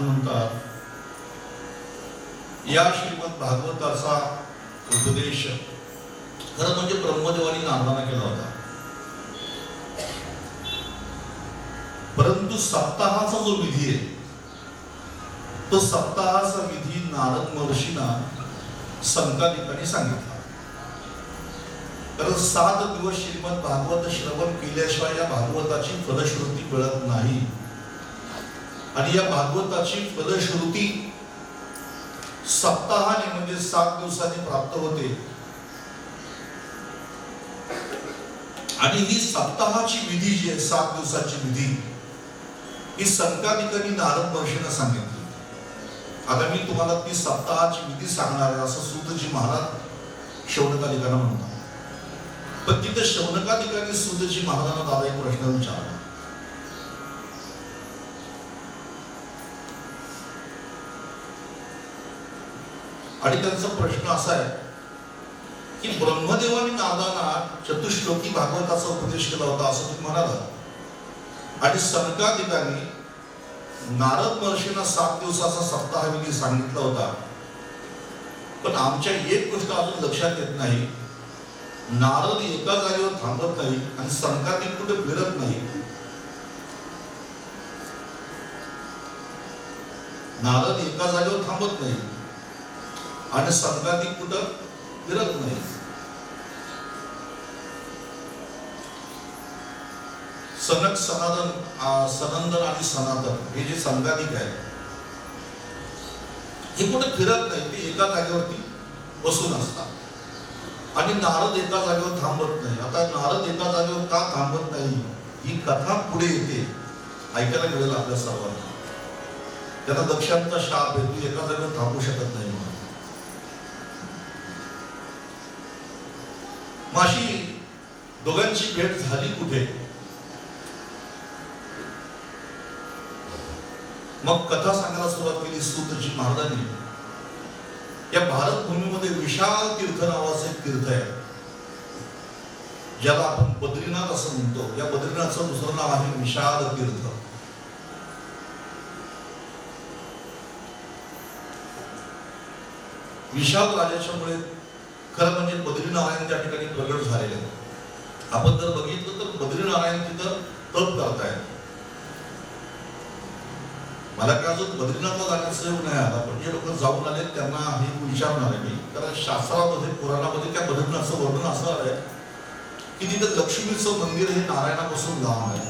म्हणतात या श्रीमद भागवताचा उपदेश खरं म्हणजे ब्रह्मदेवानी नारदाना केला होता. परंतु सप्ताहाचा जो विधी आहे तो सप्ताहाचा विधी नारद महर्षींना संकालिकाने सांगितला. कारण सात दिवस श्रीमद भागवत श्रवण केल्याशिवाय या भागवताची फलश्रुती मिळत नाही. आणि या भागवताची फलश्रुती सप्ताहाने म्हणजे सात दिवसांनी प्राप्त होते आणि ही सप्ताहाची विधी जी आहे सात दिवसाची विधी ही संकालिकांनी नारद महर्षीनं सांगितली. आता मी तुम्हाला ती सप्ताहाची विधी सांगणार आहे असं सुतजी महाराज शौनकालिकांना म्हणतात. पण तिथे शौनकाधिकारी सुतजी महाराजांना दादा एक प्रश्न विचारला. आणि त्यांचा प्रश्न असा आहे की ब्रह्मदेवाने नादाना चतुश्लोकी भागवताचा उपदेश केला होता असं तुम्ही म्हणाला आणि सनकाधिकांनी नारद महर्षींना सात दिवसाचा सप्ताह विधी सांगितला होता. पण आमच्या एक गोष्ट अजून लक्षात येत नाही. नारद एका जागेवर थांबत नाही आणि सनकादिक कुठे फिरत नाही. नारद एका जागेवर थांबत नाही. आणि संघातिक कुठं फिरत नाही. सनक सनातन सनंदन आणि सनातन हे जे संघाधिक आहे हे कुठे फिरत नाही ते एका जागेवरती बसून असतात. आणि नारद एका जागेवर थांबत नाही. आता नारद एका जागेवर का थांबत नाही ही कथा पुढे येते. ऐकायला मिळेल आपल्या सर्वांना. त्याला दक्षांचा शाप आहे तू एका जागेवर थांबू शकत नाही म्हणून. माशी दोघांची भेट झाली कुठे? मग कथा सांगायला सुरुवात केली सूत्रजी महाराजांनी. या भारत भूमीमध्ये विशाल तीर्थ नावाचं एक तीर्थ आहे. ज्याला आपण बद्रीनाथ असं म्हणतो. या बद्रीनाथचं दुसरं नाव आहे विशाल तीर्थ. विशाल राजाच्यामुळे खरं म्हणजे बद्रीनारायण त्या ठिकाणी प्रगट झालेले आहेत. आपण जर बघितलं तर बद्रीनारायण तिथं तप करतायत. मला काय अजून बद्रीनाथला जाण्याचा योग नाही आला पण जे लोक जाऊन आले त्यांना हे विचारणार आहे मी. कारण शास्त्रामध्ये पुराणामध्ये त्या बद्रीनाथचं वर्णन असं आलंय की तिथं लक्ष्मीचं मंदिर हे नारायणापासून लांब आहे.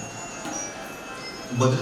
बद्री